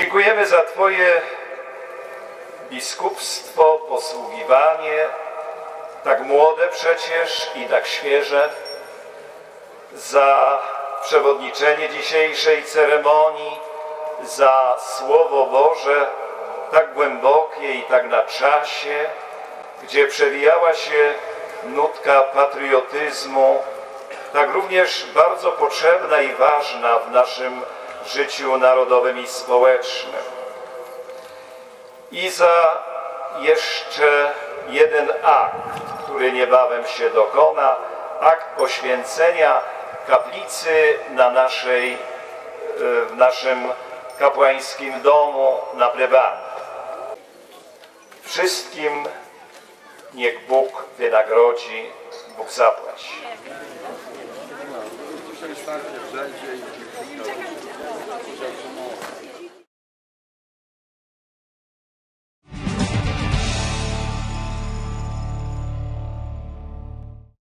Dziękujemy za Twoje biskupstwo, posługiwanie, tak młode przecież i tak świeże, za przewodniczenie dzisiejszej ceremonii, za Słowo Boże, tak głębokie i tak na czasie, gdzie przewijała się nutka patriotyzmu, tak również bardzo potrzebna i ważna w naszym życiu narodowym i społecznym. I za jeszcze jeden akt, który niebawem się dokona, akt poświęcenia kaplicy na naszej, e, w naszym kapłańskim domu na plebanii. Wszystkim niech Bóg wynagrodzi, Bóg zapłać. Starcie wszędzie i